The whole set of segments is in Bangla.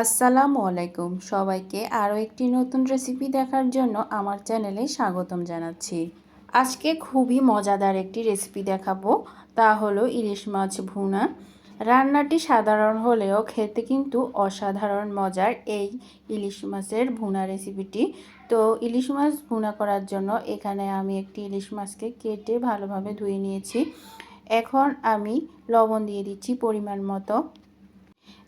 আসসালামু আলাইকুম। সবাইকে আরও একটি নতুন রেসিপি দেখার জন্য আমার চ্যানেলে স্বাগতম জানাচ্ছি। আজকে খুবই মজাদার একটি রেসিপি দেখাবো। তা হলো ইলিশ মাছ ভুনা। রান্নাটি সাধারণ হলেও খেতে কিন্তু অসাধারণ মজার এই ইলিশ মাছের ভুনা রেসিপিটি তো ইলিশ মাছ ভুনা করার জন্য এখানে আমি একটি ইলিশ মাছকে কেটে ভালোভাবে ধুয়ে নিয়েছি। এখন আমি লবণ দিয়ে দিচ্ছি পরিমাণ মতো।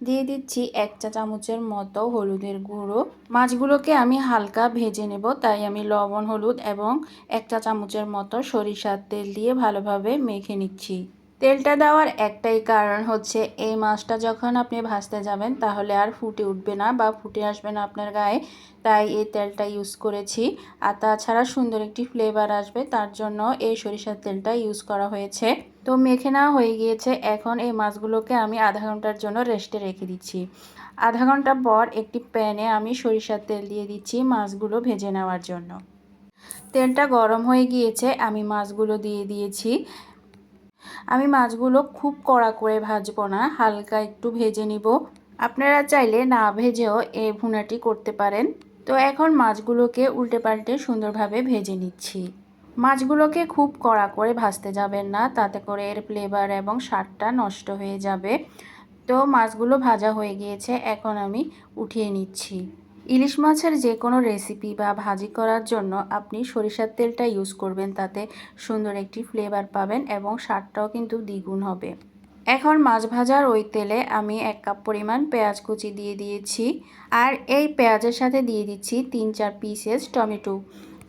দিয়ে দিচ্ছি এক চা চামচের মতো হলুদের গুঁড়ো। মাছগুলোকে আমি হালকা ভেজে নেব, তাই আমি লবণ, হলুদ এবং এক চা চামচের মতো সরিষার তেল দিয়ে ভালোভাবে মেখে নিচ্ছি। তেলটা দেওয়ার একটাই কারণ হচ্ছে, এই মাছটা যখন আপনি ভাজতে যাবেন, তাহলে আর ফুটে উঠবে না বা ফুটে আসবে না আপনার গায়ে। তাই এই তেলটা ইউজ করেছি। আর তাছাড়া সুন্দর একটি ফ্লেভার আসবে, তার জন্য এই সরিষার তেলটা ইউজ করা হয়েছে। তো মেখে নেওয়া হয়ে গিয়েছে। এখন এই মাছগুলোকে আমি আধা ঘণ্টার জন্য রেস্টে রেখে দিচ্ছি। আধা ঘণ্টা পর একটি প্যানে আমি সরিষার তেল দিয়ে দিচ্ছি মাছগুলো ভেজে নেওয়ার জন্য। তেলটা গরম হয়ে গিয়েছে, আমি মাছগুলো দিয়ে দিয়েছি। আমি মাছগুলো খুব কড়া করে ভাজবো না, হালকা একটু ভেজে নিব। আপনারা চাইলে না ভেজেও এই ভুনাটি করতে পারেন। তো এখন মাছগুলোকে উল্টে পাল্টে সুন্দরভাবে ভেজে নিচ্ছি। মাছগুলোকে খুব কড়া করে ভাজতে যাবেন না, তাতে করে এর ফ্লেভার এবং স্বাদটা নষ্ট হয়ে যাবে। তো মাছগুলো ভাজা হয়ে গিয়েছে, এখন আমি উঠিয়ে নিচ্ছি। ইলিশ মাছের যে কোনো রেসিপি বা ভাজি করার জন্য আপনি সরিষার তেলটা ইউজ করবেন, তাতে সুন্দর একটি ফ্লেভার পাবেন এবং স্বাদটাও কিন্তু দ্বিগুণ হবে। এখন মাছ ভাজার ওই তেলে আমি এক কাপ পরিমাণ পেঁয়াজ কুচি দিয়ে দিয়েছি, আর এই পেঁয়াজের সাথে দিয়ে দিচ্ছি তিন চার পিসেস টমেটো।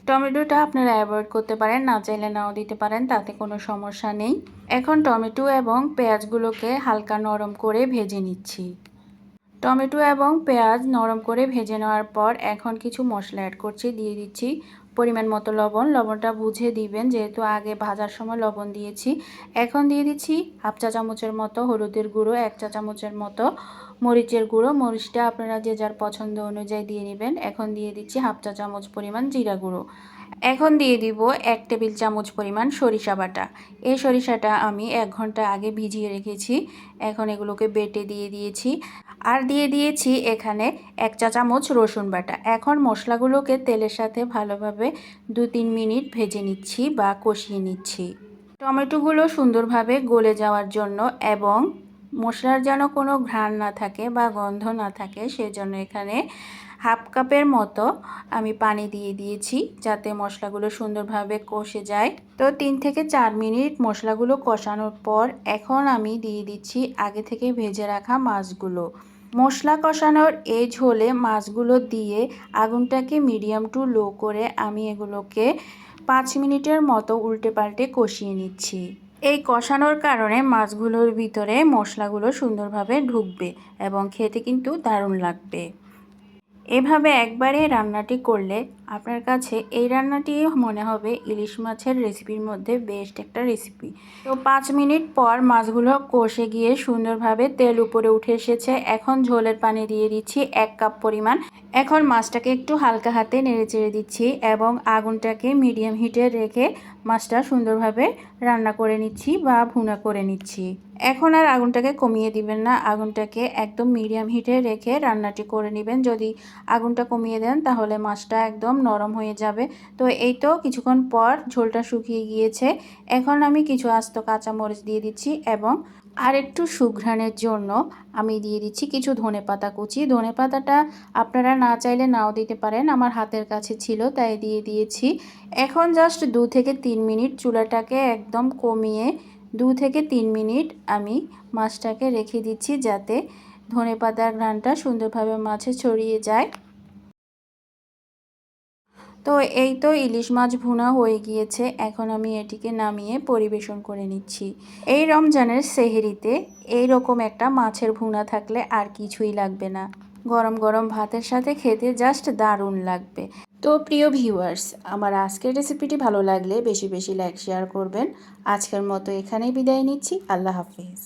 টমেটোটা আপনারা অ্যাভয়েড করতে পারেন, না চাইলে নাও দিতে পারেন, তাতে কোনো সমস্যা নেই। এখন টমেটো এবং পেঁয়াজগুলোকে হালকা নরম করে ভেজে নিচ্ছি। টমেটো এবং পেঁয়াজ নরম করে ভেজে নেওয়ার পর এখন কিছু মশলা অ্যাড করছি, দিয়ে দিচ্ছি পরিমাণ মতো লবণ। লবণটা বুঝে দিবেন, যেহেতু আগে ভাজার সময় লবণ দিয়েছি। এখন দিয়ে দিচ্ছি হাফ চা চামচের মতো হলুদের গুঁড়ো, এক চা চামচের মতো মরিচের গুঁড়ো। মরিচটা আপনারা যে যার পছন্দ অনুযায়ী দিয়ে নেবেন। এখন দিয়ে দিচ্ছি হাফ চা চামচ পরিমাণ জিরা গুঁড়ো। এখন দিয়ে দিব এক টেবিল চামচ পরিমাণ সরিষা বাটা। এই সরিষাটা আমি এক ঘণ্টা আগে ভিজিয়ে রেখেছি। এখন এগুলোকে বেটে দিয়ে দিয়েছি। আর দিয়ে দিয়েছি এখানে এক চা চামচ রসুন বাটা। এখন মশলাগুলোকে তেলের সাথে ভালোভাবে দু তিন মিনিট ভেজে নিচ্ছি বা কষিয়ে নিচ্ছি। টমেটোগুলো সুন্দরভাবে গলে যাওয়ার জন্য এবং মশলার যেন কোনো ঘ্রাণ না থাকে বা গন্ধ না থাকে, সেজন্য এখানে হাফ কাপের মতো আমি পানি দিয়ে দিয়েছি যাতে মশলাগুলো সুন্দরভাবে কষে যায়। তো তিন থেকে চার মিনিট মশলাগুলো কষানোর পর এখন আমি দিয়ে দিচ্ছি আগে থেকে ভেজে রাখা মাছগুলো। মশলা কষানোর এই ঝোলে মাছগুলো দিয়ে আগুনটাকে মিডিয়াম টু লো করে আমি এগুলোকে পাঁচ মিনিটের মতো উল্টে পাল্টে কষিয়ে নিচ্ছি। এই কষানোর কারণে মাছগুলোর ভিতরে মশলাগুলো সুন্দরভাবে ঢুকবে এবং খেতে কিন্তু দারুণ লাগবে। এভাবে একবারে রান্নাটি করলে আপনার কাছে এই রান্নাটি মনে হবে ইলিশ মাছের রেসিপির মধ্যে বেস্ট একটা রেসিপি। তো পাঁচ মিনিট পর মাছগুলো কষে গিয়ে সুন্দরভাবে তেল উপরে উঠে এসেছে। এখন ঝোলের পানি দিয়ে দিচ্ছি এক কাপ পরিমাণ। এখন মাছটাকে একটু হালকা হাতে নেড়ে চেড়ে দিচ্ছি এবং আগুনটাকে মিডিয়াম হিটে রেখে মাছটা সুন্দরভাবে রান্না করে নিচ্ছি বা ভুনা করে নিচ্ছি। এখন আর আগুনটাকে কমিয়ে দিবেন না। আগুনটাকে একদম মিডিয়াম হিটে রেখে রান্নাটি করে নেবেন। যদি আগুনটা কমিয়ে দেন তাহলে মাছটা একদম নরম হয়ে যাবে। তো এই তো কিছুক্ষণ পর ঝোলটা শুকিয়ে গিয়েছে। এখন আমি কিছু আস্ত কাঁচামরিচ দিয়ে দিচ্ছি এবং আর একটু সুঘ্রাণের জন্য আমি দিয়ে দিচ্ছি কিছু ধনে পাতা কুচি। ধনে পাতাটা আপনারা না চাইলে নাও দিতে পারেন, আমার হাতের কাছে ছিল তাই দিয়ে দিয়েছি। এখন জাস্ট দু থেকে তিন মিনিট চুলাটাকে একদম কমিয়ে দু থেকে তিন মিনিট আমি মাছটাকে রেখে দিচ্ছি যাতে ধনে পাতার ঘ্রানটা সুন্দরভাবে মাছে ছড়িয়ে যায়। তো এই তো ইলিশ মাছ ভুনা হয়ে গিয়েছে, এখন আমি এটিকে নামিয়ে পরিবেশন করে নিচ্ছি। এই রমজানের সেহেরিতে এই রকম একটা মাছের ভুনা থাকলে আর কিছুই লাগবে না। গরম গরম ভাতের সাথে খেতে জাস্ট দারুণ লাগবে। তো প্রিয় ভিউয়ার্স, আমার আজকের রেসিপিটি ভালো লাগলে বেশি বেশি লাইক, শেয়ার করবেন। আজকের মতো এখানেই বিদায় নিচ্ছি। আল্লাহ হাফিজ।